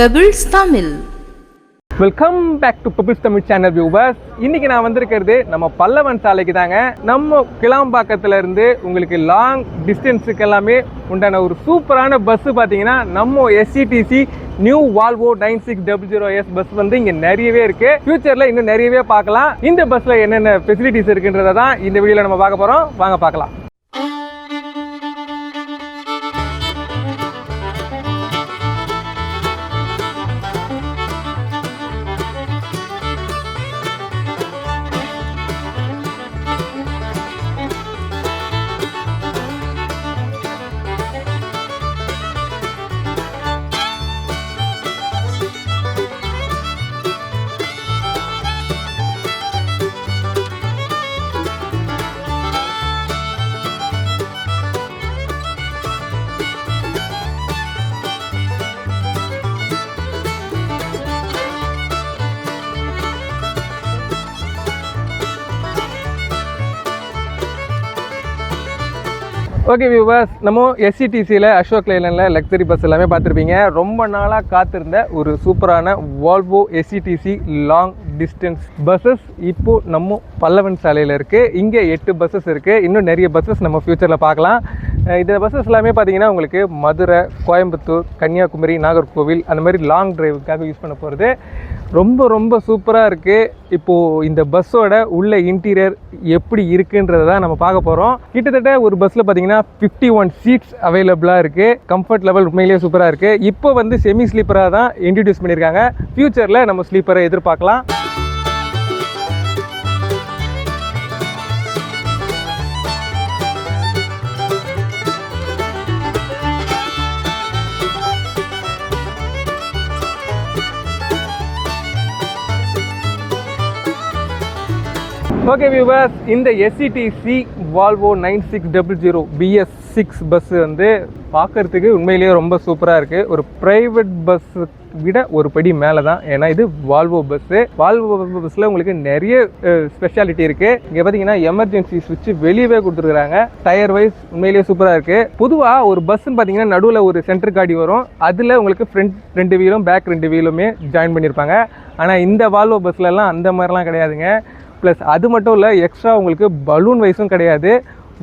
Pebbles Tamil welcome back to Pebbles Tamil channel viewers இன்னைக்கு நான் வந்திருக்கிறது நம்ம பல்லவன் சாலைக்கு தாங்க. நம்ம கிளாம்பாக்கத்துல இருந்து உங்களுக்கு லாங் டிஸ்டன்ஸுக்கு எல்லாமே உண்டான ஒரு சூப்பரான பஸ் பார்த்தீங்கன்னா நம்ம SETC new Volvo nine six double zero S bus வந்து இங்கே நிறையவே இருக்கு. ஃபியூச்சர்ல இன்னும் நிறையவே பார்க்கலாம். இந்த பஸ்ஸில் என்னென்ன ஃபெசிலிட்டிஸ் இருக்குன்றதை தான் இந்த வீடியோவில் நம்ம பார்க்க போகிறோம் வாங்க பார்க்கலாம். ஓகே வியூவர்ஸ் நம்ம எஸ்சிடிசியில் அசோக் லைலனில் லக்ஸரி பஸ் எல்லாமே பார்த்துருப்பீங்க. ரொம்ப நாளாக காத்திருந்த ஒரு சூப்பரான Volvo SETC long distance buses இப்போ நம்ம பல்லவன் சாலையில் இருக்குது இங்கே எட்டு பஸ்ஸஸ் இருக்குது இன்னும் நிறைய பஸ்ஸஸ் நம்ம ஃப்யூச்சரில் பார்க்கலாம். இந்த பஸ்ஸஸ் எல்லாமே பார்த்தீங்கன்னா உங்களுக்கு மதுரை கோயம்புத்தூர் கன்னியாகுமரி நாகர்கோவில் அந்த மாதிரி லாங் டிரைவுக்காக யூஸ் பண்ண போகிறது ரொம்ப ரொம்ப சூப்பராக இருக்குது இப்போது இந்த பஸ்ஸோட உள்ள இன்டீரியர் எப்படி இருக்குன்றதை தான் நம்ம பார்க்க போகிறோம் கிட்டத்தட்ட ஒரு பஸ்ஸில் பார்த்தீங்கன்னா ஃபிஃப்டி ஒன் சீட்ஸ் அவைலபிளாக இருக்குது கம்ஃபர்ட் லெவல் உண்மையிலேயே சூப்பராக இருக்குது இப்போ வந்து செமி ஸ்லீப்பராக தான் இன்ட்ரடியூஸ் பண்ணியிருக்காங்க. ஃப்யூச்சரில் நம்ம ஸ்லீப்பரை எதிர்பார்க்கலாம். ஓகே வியூவர்ஸ் இந்த SETC Volvo nine six double zero BS six bus வந்து பார்க்கறதுக்கு உண்மையிலேயே ரொம்ப சூப்பராக இருக்குது ஒரு ப்ரைவேட் பஸ்ஸு விட ஒரு படி மேலே தான் ஏன்னா இது வால்வோ பஸ்ஸு வால்வோ பஸ்ஸில் உங்களுக்கு நிறைய ஸ்பெஷாலிட்டி இருக்குது இங்கே பார்த்தீங்கன்னா எமர்ஜென்சி சுவிட்ச் வெளியவே கொடுத்துருக்குறாங்க. டயர் வைஸ் உண்மையிலேயே சூப்பராக இருக்குது பொதுவாக ஒரு பஸ்ஸுன்னு பார்த்தீங்கன்னா நடுவில் ஒரு சென்டர் காடி வரும். அதில் உங்களுக்கு ஃப்ரண்ட் ரெண்டு வீலும் பேக் ரெண்டு வீலுமே ஜாயின் பண்ணியிருப்பாங்க ஆனால் இந்த வால்வோ பஸ்லலாம் அந்த மாதிரிலாம் கிடையாதுங்க. ப்ளஸ் அது மட்டும் இல்லை எக்ஸ்ட்ரா உங்களுக்கு பலூன் வைஸும் கிடையாது.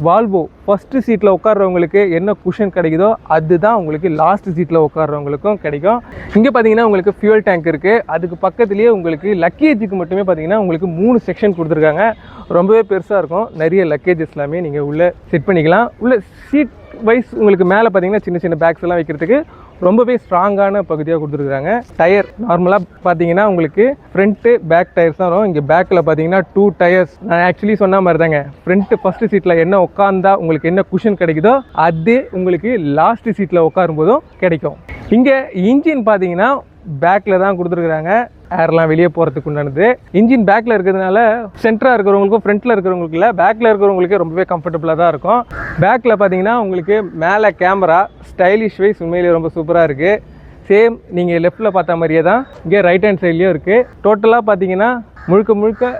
வால்வோ ஃபஸ்ட்டு சீட்டில் உட்கார்றவங்களுக்கு என்ன குஷன் கிடைக்குதோ அதுதான் உங்களுக்கு லாஸ்ட் சீட்டில் உட்காடுறவங்களுக்கும் கிடைக்கும். இங்கே பார்த்தீங்கன்னா உங்களுக்கு ஃபியூல் டேங்க் இருக்குது அதுக்கு பக்கத்துலேயே உங்களுக்கு லக்கேஜுக்கு மட்டுமே பார்த்தீங்கன்னா உங்களுக்கு மூணு செக்ஷன் கொடுத்துருக்காங்க. ரொம்பவே பெருசாக இருக்கும். நிறைய லக்கேஜஸ் எல்லாமே நீங்கள் உள்ளே செட் பண்ணிக்கலாம். உள்ள சீட் வைஸ் உங்களுக்கு மேலே பார்த்தீங்கன்னா சின்ன சின்ன பேக்ஸ் எல்லாம் வைக்கிறதுக்கு ரொம்பவே ஸ்ட்ராங்கான பகுதியாக கொடுத்துருக்குறாங்க. டயர் நார்மலாக பார்த்தீங்கன்னா உங்களுக்கு ஃப்ரண்ட்டு பேக் டயர்ஸ் தான் வரும். இங்கே பேக்கில் பார்த்தீங்கன்னா டூ டயர்ஸ் நான் ஆக்சுவலி சொன்ன மாதிரி தாங்க ஃப்ரண்ட்டு ஃபஸ்ட்டு சீட்டில் என்ன உட்காந்தா உங்களுக்கு என்ன குஷன் கிடைக்குதோ அதே உங்களுக்கு லாஸ்ட் சீட்டில் உட்காரும் போதும் கிடைக்கும். இங்கே இன்ஜின் பார்த்தீங்கன்னா பேக்கில் தான் கொடுத்துருக்குறாங்க. ஏர்லாம் வெளியே போகிறதுக்கு உண்டானது. இன்ஜின் பேக்கில் இருக்கிறதுனால சென்டராக இருக்கிறவங்களுக்கும் ஃப்ரண்ட்டில் இருக்கிறவங்களுக்கு இல்லை பேக்கில் இருக்கிறவங்களுக்கே ரொம்பவே கம்ஃபர்டபுளாக தான் இருக்கும். பேக்கில் பார்த்தீங்கன்னா உங்களுக்கு மேலே கேமரா ஸ்டைலிஷ் வைஸ் உண்மையிலேயே ரொம்ப சூப்பராக இருக்குது சேம் நீங்கள் லெஃப்ட்டில் பார்த்த மாதிரியே தான் இங்கே ரைட் ஹேண்ட் சைட்லேயும் இருக்குது டோட்டலாக பார்த்தீங்கன்னா முழுக்க முழுக்க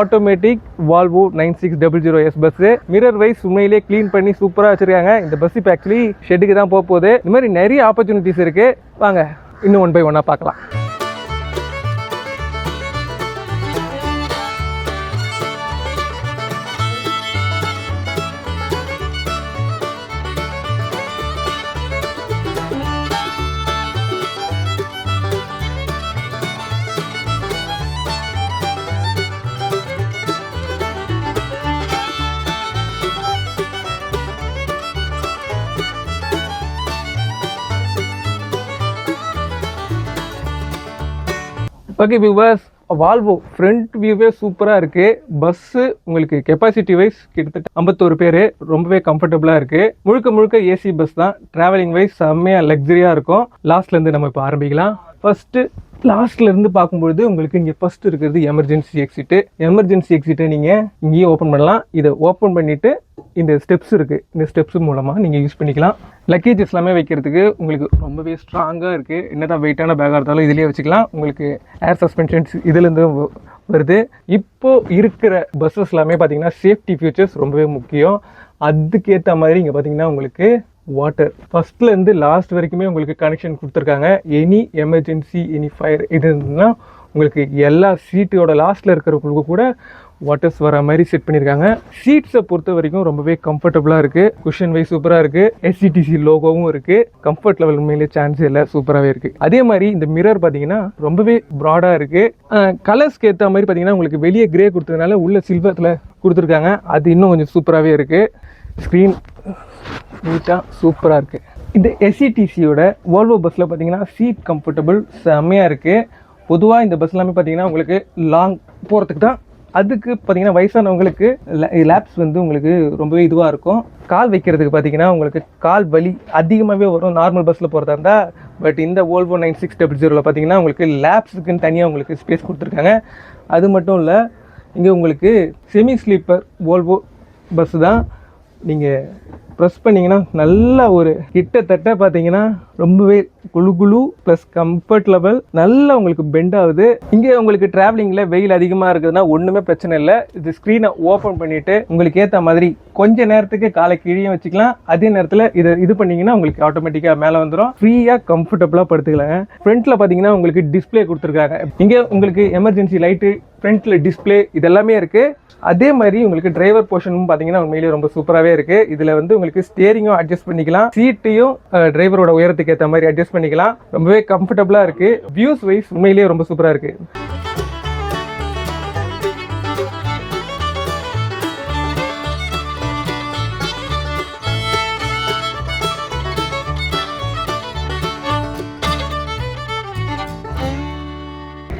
automatic Volvo nine six double zero S bus mirror wise உண்மையிலேயே க்ளீன் பண்ணி சூப்பராக வச்சுருக்காங்க. இந்த பஸ் இப்போ ஆக்சுவலி ஷெட்டுக்கு தான் போக போகுது. இந்த மாதிரி நிறைய ஆப்பர்ச்சுனிட்டிஸ் இருக்குது வாங்க இன்னும் ஒன் பை ஒன்னாக பார்க்கலாம். ஓகே வியூவர்ஸ் வால்வோ ஃப்ரண்ட் வியூவே சூப்பராக இருக்குது பஸ்ஸு உங்களுக்கு கெப்பாசிட்டி வைஸ் கிட்டத்தட்ட ஐம்பத்தோரு பேர் ரொம்பவே கம்ஃபர்டபுளாக இருக்குது முழுக்க முழுக்க ஏசி பஸ் தான். ட்ராவலிங் வைஸ் செம்மையாக லக்ஸரியாக இருக்கும். லாஸ்ட்லேருந்து நம்ம இப்போ ஆரம்பிக்கலாம். ஃபஸ்ட்டு லாஸ்ட்லேருந்து பார்க்கும்பொழுது உங்களுக்கு இங்கே ஃபஸ்ட்டு இருக்கிறது எமர்ஜென்சி எக்ஸிட்டு எமர்ஜென்சி எக்ஸிட்டை நீங்கள் இங்கேயே ஓப்பன் பண்ணலாம். இதை ஓப்பன் பண்ணிவிட்டு இந்த ஸ்டெப்ஸ் இருக்குது இந்த ஸ்டெப்ஸ் மூலமாக நீங்கள் யூஸ் பண்ணிக்கலாம். லக்கேஜஸ் எல்லாமே வைக்கிறதுக்கு உங்களுக்கு ரொம்பவே ஸ்ட்ராங்காக இருக்குது என்னதான் வெயிட்டான பேக்காக இருந்தாலும் இதுலேயே வச்சுக்கலாம். உங்களுக்கு ஏர் சஸ்பென்ஷன்ஸ் இதுலேருந்து வருது. இப்போது இருக்கிற பஸ்ஸஸ் எல்லாமே பார்த்தீங்கன்னா சேஃப்டி ஃபியூச்சர்ஸ் ரொம்பவே முக்கியம். அதுக்கேற்ற மாதிரி இங்கே பார்த்தீங்கன்னா உங்களுக்கு வாட்டர் ஃபஸ்ட்லேருந்து லாஸ்ட் வரைக்குமே உங்களுக்கு கனெக்ஷன் கொடுத்துருக்காங்க. எனி எமர்ஜென்சி எனி ஃபயர் இது இருந்ததுன்னா உங்களுக்கு எல்லா சீட்டோட லாஸ்ட்டில் இருக்கிறவங்களுக்கு கூட வாட்டர்ஸ் வர மாதிரி செட் பண்ணியிருக்காங்க சீட்ஸை பொறுத்த வரைக்கும் ரொம்பவே கம்ஃபர்டபுளாக இருக்குது குஷன் வைஸ் சூப்பராக இருக்குது எஸ்சிடிசி லோகோவும் இருக்குது கம்ஃபர்ட் லெவல் மேலே சான்ஸ் இல்லை சூப்பராகவே இருக்குது அதே மாதிரி இந்த மிரர் பார்த்தீங்கன்னா ரொம்பவே ப்ராடாக இருக்குது கலர்ஸ்க்கு ஏற்ற மாதிரி பார்த்தீங்கன்னா உங்களுக்கு வெளியே கிரே கொடுத்ததுனால உள்ள சில்வரில் கொடுத்துருக்காங்க. அது இன்னும் கொஞ்சம் சூப்பராகவே இருக்குது ஸ்க்ரீன் நீட்டாக சூப்பராக இருக்குது இந்த எஸ்சிடிசியோட வால்வோ பஸ்ஸில் பார்த்தீங்கன்னா சீட் கம்ஃபர்டபுள் செம்மையாக இருக்குது பொதுவாக இந்த பஸ் எல்லாமே பார்த்தீங்கன்னா உங்களுக்கு லாங் போகிறதுக்கு தான் அதுக்கு பார்த்தீங்கன்னா வயசானவங்களுக்கு லேப்ஸ் வந்து உங்களுக்கு ரொம்பவே இதுவாக இருக்கும். கால் வைக்கிறதுக்கு பார்த்தீங்கன்னா உங்களுக்கு கால் வலி அதிகமாகவே வரும் நார்மல் பஸ்ஸில் போகிறதா இருந்தால் பட் இந்த ஓல்வோ நைன் சிக்ஸ் டபுள் ஜீரோவில் பார்த்தீங்கன்னா உங்களுக்கு லேப்ஸுக்குன்னு தனியாக உங்களுக்கு ஸ்பேஸ் கொடுத்துருக்காங்க. அது மட்டும் இல்லை இங்கே உங்களுக்கு செமி ஸ்லீப்பர் ஓல்வோ பஸ்ஸு தான். நீங்கள் ப்ரெஸ் பண்ணிங்கன்னா நல்ல ஒரு கிட்டத்தட்ட பார்த்தீங்கன்னா ரொம்பவே குளு குளு ப்ளஸ் கம்ஃபர்ட் லெவல் நல்லா உங்களுக்கு பெண்ட் ஆகுது. இங்கே உங்களுக்கு ட்ராவலிங்கில் வெயில் அதிகமாக இருக்குதுன்னா ஒன்றுமே பிரச்சனை இல்லை. இது ஸ்க்ரீனை ஓப்பன் பண்ணிவிட்டு உங்களுக்கு ஏற்ற மாதிரி கொஞ்ச நேரத்துக்கு காலை கீழே வச்சுக்கலாம். அதே நேரத்தில் இதை இது பண்ணிங்கன்னா உங்களுக்கு ஆட்டோமேட்டிக்காக மேலே வந்துடும் ஃப்ரீயாக கம்ஃபர்டபுளாக படுத்துக்கலாங்க. ஃப்ரண்ட்டில் பார்த்தீங்கன்னா உங்களுக்கு டிஸ்ப்ளே கொடுத்துருக்காங்க. இங்கே உங்களுக்கு எமர்ஜென்சி லைட்டு ஃப்ரண்ட்டில் டிஸ்ப்ளே இதெல்லாமே இருக்குது அதே மாதிரி உங்களுக்கு டிரைவர் போர்ஷனும் பார்த்தீங்கன்னா உண்மையிலேயே ரொம்ப சூப்பராகவே இருக்குது இதில் வந்து உங்களுக்கு ஸ்டியரிங்கும் அட்ஜஸ்ட் பண்ணிக்கலாம். சீட்டையும் டிரைவரோட உயரத்துக்கு ஏற்ற மாதிரி அட்ஜஸ்ட் பண்ணிக்கலாம். ரொம்பவே கம்ஃபர்டபுளாக இருக்குது வியூஸ் வைஸ் உண்மையிலேயே ரொம்ப சூப்பராக இருக்குது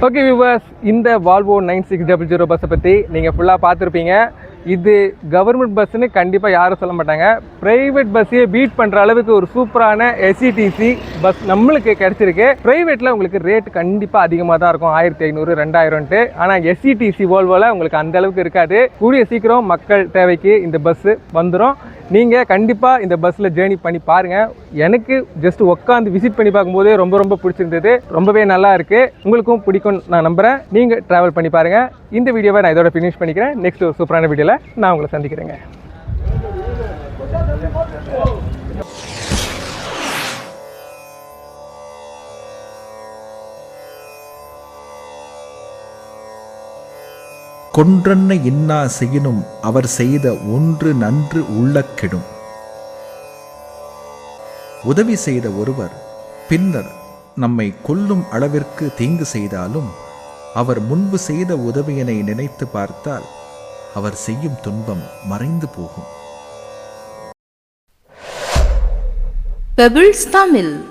ஓகே வியூவர்ஸ் இந்த Volvo nine six double zero பஸ்ஸை பற்றி நீங்கள் ஃபுல்லாக பார்த்துருப்பீங்க. இது கவர்மெண்ட் பஸ்ஸுன்னு கண்டிப்பாக யாரும் சொல்ல மாட்டாங்க. ப்ரைவேட் பஸ்ஸையே பீட் பண்ணுற அளவுக்கு ஒரு சூப்பரான எஸ்சிடிசி பஸ் நம்மளுக்கு கிடச்சிருக்கு. ப்ரைவேட்டில் உங்களுக்கு ரேட் கண்டிப்பாக அதிகமாக தான் இருக்கும். ஆயிரத்தி ஐநூறு ரெண்டாயிரம்ட்டு. ஆனால் எஸ்சிடிசி ஓல்வோவில் உங்களுக்கு அந்த அளவுக்கு இருக்காது. கூடிய சீக்கிரம் மக்கள் தேவைக்கு இந்த பஸ்ஸு வந்துடும் நீங்கள் கண்டிப்பாக இந்த பஸ்ஸில் ஜேர்னி பண்ணி பாருங்கள் எனக்கு ஜஸ்ட் உட்காந்து விசிட் பண்ணி பார்க்கும்போதே ரொம்ப ரொம்ப பிடிச்சிருந்தது. ரொம்பவே நல்லா இருக்குது உங்களுக்கும் பிடிக்கும் நான் நம்புகிறேன் நீங்கள் ட்ராவல் பண்ணி பாருங்கள் இந்த வீடியோவை நான் இதோட ஃபினிஷ் பண்ணிக்கிறேன். நெக்ஸ்ட் சூப்பரான வீடியோவில் நான் உங்களை சந்திக்கிறேங்க. கொன்றன்ன இன்னா செய்யினும் அவர் செய்த ஒன்று நன்று உள்ள கெடும் உதவி செய்த ஒருவர் பின்னர் நம்மை கொல்லும் அளவிற்கு தீங்கு செய்தாலும் அவர் முன்பு செய்த உதவியினை நினைத்து பார்த்தால் அவர் செய்யும் துன்பம் மறைந்து போகும். பெபிள்ஸ் தமிழ்